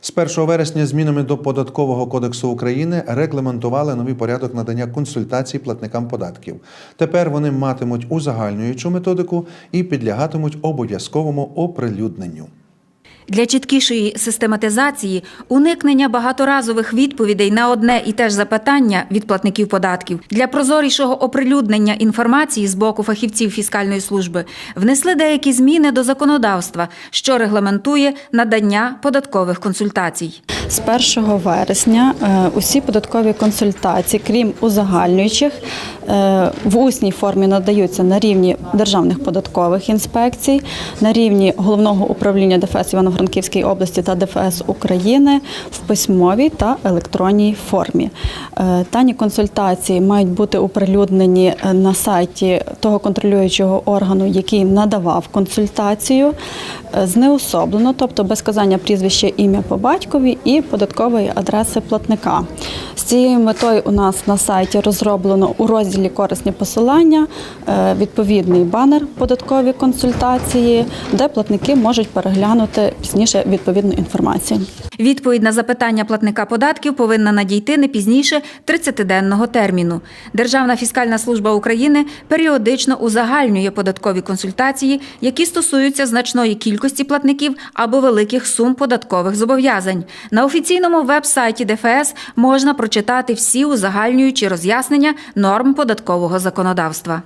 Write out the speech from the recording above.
З 1 вересня змінами до податкового кодексу України регламентували новий порядок надання консультацій платникам податків. Тепер вони матимуть узагальнюючу методику і підлягатимуть обов'язковому оприлюдненню. Для чіткішої систематизації уникнення багаторазових відповідей на одне і те ж запитання від платників податків для прозорішого оприлюднення інформації з боку фахівців фіскальної служби внесли деякі зміни до законодавства, що регламентує надання податкових консультацій. З 1 вересня е, усі податкові консультації, крім узагальнюючих, е, в усній формі надаються на рівні державних податкових інспекцій, на рівні головного управління ДФС Івано-Франківської області та ДФС України в письмовій та електронній формі. Тані Дані консультації мають бути оприлюднені е, на сайті того контролюючого органу, який надавав консультацію, е, знеособлено, тобто без сказання прізвища, ім'я по батькові і податкової адреси платника. Цією метою у нас на сайті розроблено у розділі корисні посилання е, відповідний банер податкові консультації, де платники можуть переглянути пізніше відповідну інформацію. Відповідь на запитання платника податків повинна надійти не пізніше 30-денного терміну. Державна фіскальна служба України періодично узагальнює податкові консультації, які стосуються значної кількості платників або великих сум податкових зобов'язань. На офіційному веб-сайті ДФС можна прочитати всі узагальнюючі роз'яснення норм податкового законодавства.